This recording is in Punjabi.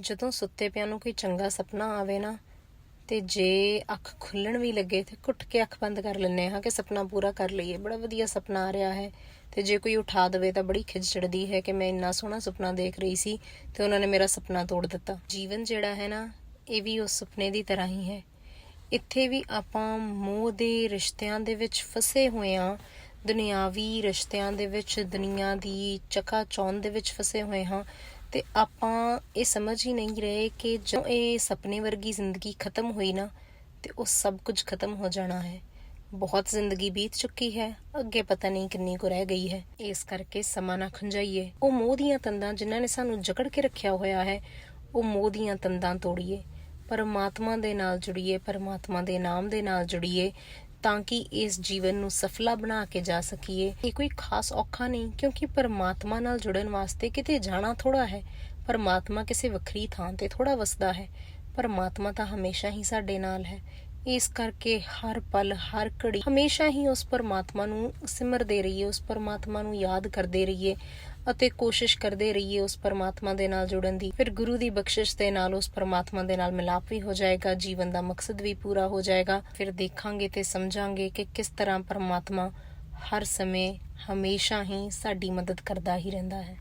ਜਦੋਂ ਸੁੱਤੇ ਪਿਆਂ ਨੂੰ ਕੋਈ ਚੰਗਾ ਸੁਪਨਾ ਆਵੇ ਨਾ, ਤੇ ਜੇ ਅੱਖ ਖੁੱਲਣ ਵੀ ਲੱਗੇ ਤੇ ਘੁੱਟ ਕੇ ਅੱਖ ਬੰਦ ਕਰ ਲੈਂਦੇ ਹਾਂ ਕਿ ਸੁਪਨਾ ਪੂਰਾ ਕਰ ਲਈਏ। ਬੜਾ ਵਧੀਆ ਸੁਪਨਾ ਆ ਰਿਹਾ ਹੈ। ਤੇ ਜੇ ਕੋਈ ਉਠਾ ਦੇਵੇ ਤਾਂ ਬੜੀ ਖਿਜ ਚੜਦੀ ਹੈ ਕਿ ਮੈਂ ਇੰਨਾ ਸੋਹਣਾ ਸੁਪਨਾ ਦੇਖ ਰਹੀ ਸੀ ਤੇ ਉਹਨਾਂ ਨੇ ਮੇਰਾ ਸੁਪਨਾ ਤੋੜ ਦਿੱਤਾ। ਜੀਵਨ ਜਿਹੜਾ ਹੈ ਨਾ, ਇਹ ਵੀ ਉਸ ਸੁਪਨੇ ਦੀ ਤਰ੍ਹਾਂ ਹੀ ਹੈ। ਇੱਥੇ ਵੀ ਆਪਾਂ ਮੋਹ ਦੇ ਰਿਸ਼ਤਿਆਂ ਦੇ ਵਿੱਚ ਫਸੇ ਹੋਏ ਹਾਂ ਦੁਨਿਆਵੀ ਰਿਸ਼ਤਿਆਂ ਦੇ ਵਿੱਚ, ਦੁਨੀਆ ਦੀ ਚਕਾ ਚੌਂਦ ਦੇ ਵਿੱਚ ਫਸੇ ਹੋਏ ਹਾਂ ਤੇ ਆਪਾਂ ਇਹ ਸਮਝ ਹੀ ਨਹੀਂ ਰਹੇ ਕਿ ਜਦੋਂ ਇਹ ਸੁਪਨੇ ਵਰਗੀ ਜ਼ਿੰਦਗੀ ਖਤਮ ਹੋਈ ਨਾ, ਤੇ ਉਹ ਸਭ ਕੁਝ ਖਤਮ ਹੋ ਜਾਣਾ ਹੈ। ਬਹੁਤ ਜ਼ਿੰਦਗੀ ਬੀਤ ਚੁੱਕੀ ਹੈ, ਅੱਗੇ ਪਤਾ ਨਹੀਂ ਕਿੰਨੀ ਕੁ ਰਹਿ ਗਈ ਹੈ। ਇਸ ਕਰਕੇ ਸਮਾਂ ਨਾ ਖੁੰਝਾਈਏ। ਉਹ ਮੋਹ ਦੀਆਂ ਤੰਦਾਂ ਜਿਨ੍ਹਾਂ ਨੇ ਸਾਨੂੰ ਜਕੜ ਕੇ ਰੱਖਿਆ ਹੋਇਆ ਹੈ, ਉਹ ਮੋਹ ਦੀਆਂ ਤੰਦਾਂ ਤੋੜੀਏ। ਪਰਮਾਤਮਾ ਦੇ ਨਾਲ ਜੁੜੀਏ, ਪਰਮਾਤਮਾ ਦੇ ਨਾਮ ਦੇ ਨਾਲ ਜੁੜੀਏ। ਤਾਂ ਕਿ ਇਸ ਜੀਵਨ ਨੂੰ ਸਫਲਾ ਬਣਾ ਕੇ ਜਾ ਸਕੀਏ। ਇਹ ਕੋਈ ਖਾਸ ਔਖਾ ਨਹੀਂ, ਕਿਉਂਕਿ ਪਰਮਾਤਮਾ ਨਾਲ ਜੁੜਨ ਵਾਸਤੇ ਕਿਤੇ ਜਾਣਾ ਥੋੜਾ ਹੈ। ਪਰਮਾਤਮਾ ਕਿਸੇ ਵੱਖਰੀ ਥਾਂ ਤੇ ਥੋੜਾ ਵਸਦਾ ਹੈ। ਪਰਮਾਤਮਾ ਤਾਂ ਹਮੇਸ਼ਾ ਹੀ ਸਾਡੇ ਨਾਲ ਹੈ। ਇਸ ਕਰਕੇ ਹਰ ਪਲ, ਹਰ ਘੜੀ ਹਮੇਸ਼ਾ ਹੀ ਉਸ ਪਰਮਾਤਮਾ ਨੂੰ ਸਿਮਰਦੇ ਰਹੀਏ, ਉਸ ਪਰਮਾਤਮਾ ਨੂੰ ਯਾਦ ਕਰਦੇ ਰਹੀਏ। ਅਤੇ ਕੋਸ਼ਿਸ਼ ਕਰਦੇ ਰਹੀਏ ਉਸ ਪਰਮਾਤਮਾ ਦੇ ਨਾਲ ਜੁੜਨ ਦੀ। ਫਿਰ ਗੁਰੂ ਦੀ ਬਖਸ਼ਿਸ਼ ਦੇ ਨਾਲ ਉਸ ਪਰਮਾਤਮਾ ਦੇ ਨਾਲ ਮਿਲਾਪ ਵੀ ਹੋ ਜਾਏਗਾ, ਜੀਵਨ ਦਾ ਮਕਸਦ ਵੀ ਪੂਰਾ ਹੋ ਜਾਏਗਾ। ਫਿਰ ਦੇਖਾਂਗੇ ਤੇ ਸਮਝਾਂਗੇ ਕਿ ਕਿਸ ਤਰ੍ਹਾਂ ਪਰਮਾਤਮਾ ਹਰ ਸਮੇਂ ਹਮੇਸ਼ਾ ਹੀ ਸਾਡੀ ਮਦਦ ਕਰਦਾ ਹੀ ਰਹਿੰਦਾ ਹੈ।